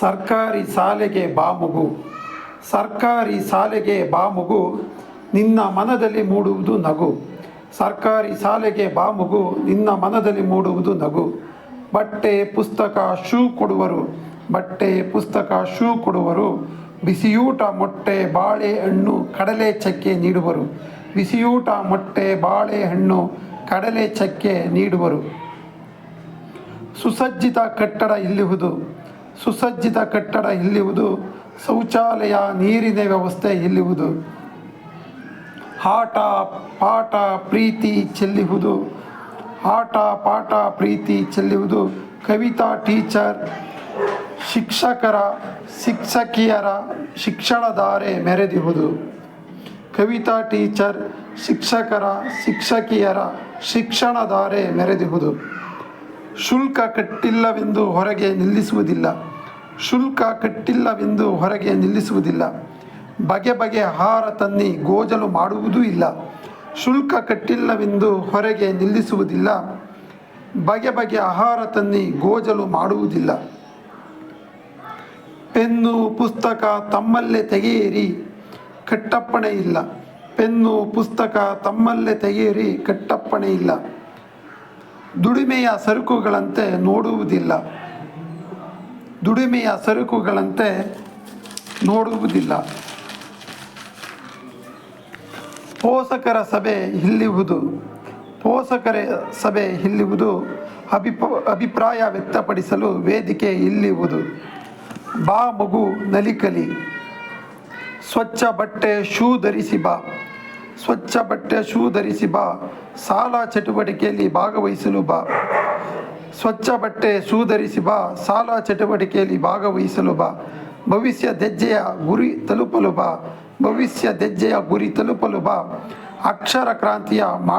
ಸರ್ಕಾರಿ ಶಾಲೆಗೆ ಬಾಮುಗು. ಸರ್ಕಾರಿ ಶಾಲೆಗೆ ಬಾಮುಗು ನಿನ್ನ ಮನದಲ್ಲಿ ಮೂಡುವುದು ನಗು. ಸರ್ಕಾರಿ ಶಾಲೆಗೆ ಬಾಮುಗು ನಿನ್ನ ಮನದಲ್ಲಿ ಮೂಡುವುದು ನಗು. ಬಟ್ಟೆ, ಪುಸ್ತಕ, ಶೂ ಕೊಡುವರು. ಬಟ್ಟೆ, ಪುಸ್ತಕ, ಶೂ ಕೊಡುವರು. ಬಿಸಿಯೂಟ, ಮೊಟ್ಟೆ ಬಾಳೆಹಣ್ಣು ಕಡಲೆ ಚಕ್ಕೆ ನೀಡುವರು. ಬಿಸಿಯೂಟ, ಮೊಟ್ಟೆ ಬಾಳೆಹಣ್ಣು ಕಡಲೆ ಚಕ್ಕೆ ನೀಡುವರು. ಸುಸಜ್ಜಿತ ಕಟ್ಟಡ ಇಲ್ಲಿಹುದು. ಸುಸಜ್ಜಿತ ಕಟ್ಟಡ ಇಲ್ಲಿವುದು ಶೌಚಾಲಯ, ನೀರಿನ ವ್ಯವಸ್ಥೆ ಇಲ್ಲಿವುದು ಆಟ, ಪಾಠ, ಪ್ರೀತಿ ಚೆಲ್ಲುವುದು ಆಟ, ಪಾಠ, ಪ್ರೀತಿ ಚೆಲ್ಲುವುದು ಕವಿತಾ, ಟೀಚರ್, ಶಿಕ್ಷಕರ, ಶಿಕ್ಷಕಿಯರ ಶಿಕ್ಷಣಧಾರೆ ಮೆರೆದಿರುವುದು. ಕವಿತಾ, ಟೀಚರ್, ಶಿಕ್ಷಕರ, ಶಿಕ್ಷಕಿಯರ ಶಿಕ್ಷಣಧಾರೆ ಮೆರೆದಿರುವುದು. ಶುಲ್ಕ ಕಟ್ಟಿಲ್ಲವೆಂದು ಹೊರಗೆ ನಿಲ್ಲಿಸುವುದಿಲ್ಲ. ಶುಲ್ಕ ಕಟ್ಟಿಲ್ಲವೆಂದು ಹೊರಗೆ ನಿಲ್ಲಿಸುವುದಿಲ್ಲ. ಬಗೆ ಬಗೆ ಆಹಾರ ತನ್ನಿ ಗೋಜಲು ಮಾಡುವುದೂ ಇಲ್ಲ. ಶುಲ್ಕ ಕಟ್ಟಿಲ್ಲವೆಂದು ಹೊರಗೆ ನಿಲ್ಲಿಸುವುದಿಲ್ಲ. ಬಗೆ ಬಗೆ ಆಹಾರ ತನ್ನಿ ಗೋಜಲು ಮಾಡುವುದಿಲ್ಲ. ಪೆನ್ನು, ಪುಸ್ತಕ ತಮ್ಮಲ್ಲೇ ತೆಗೆಯಿರಿ, ಕಟ್ಟಪ್ಪಣೆ ಇಲ್ಲ. ಪೆನ್ನು, ಪುಸ್ತಕ ತಮ್ಮಲ್ಲೇ ತೆಗೆಯಿರಿ, ಕಟ್ಟಪ್ಪಣೆ ಇಲ್ಲ. ದುಡಿಮೆಯ ಸರಕುಗಳಂತೆ ನೋಡುವುದಿಲ್ಲ. ದುಡಿಮೆಯ ಸರಕುಗಳಂತೆ ನೋಡುವುದಿಲ್ಲ. ಪೋಷಕರ ಸಭೆ ಇಲ್ಲಿವುದು ಪೋಷಕರ ಸಭೆ ಇಲ್ಲಿವುದು ಅಭಿಪ, ಅಭಿಪ್ರಾಯ ವ್ಯಕ್ತಪಡಿಸಲು ವೇದಿಕೆ ಇಲ್ಲಿವುದು ಬಾ ಮಗು ನಲಿಕಲಿ, ಸ್ವಚ್ಛ ಬಟ್ಟೆ ಶೂ ಧರಿಸಿ ಬಾ, ಸ್ವಚ್ಛ ಬಟ್ಟೆ ಶೂ ಧರಿಸಿ ಬಾ, ಸಾಲ ಚಟುವಟಿಕೆಯಲ್ಲಿ ಭಾಗವಹಿಸಲು ಬಾ. ಸ್ವಚ್ಛ ಬಟ್ಟೆ ಶೂ ಧರಿಸಿ ಬಾ, ಸಾಲ ಚಟುವಟಿಕೆಯಲ್ಲಿ ಭಾಗವಹಿಸಲು ಬಾ, ಭವಿಷ್ಯ ದೆಜ್ಜೆಯ ಗುರಿ ತಲುಪಲು ಬಾ, ಭವಿಷ್ಯ ದೆಜ್ಜೆಯ ಗುರಿ ತಲುಪಲು ಬಾ, ಅಕ್ಷರ ಕ್ರಾಂತಿಯ ಮಾ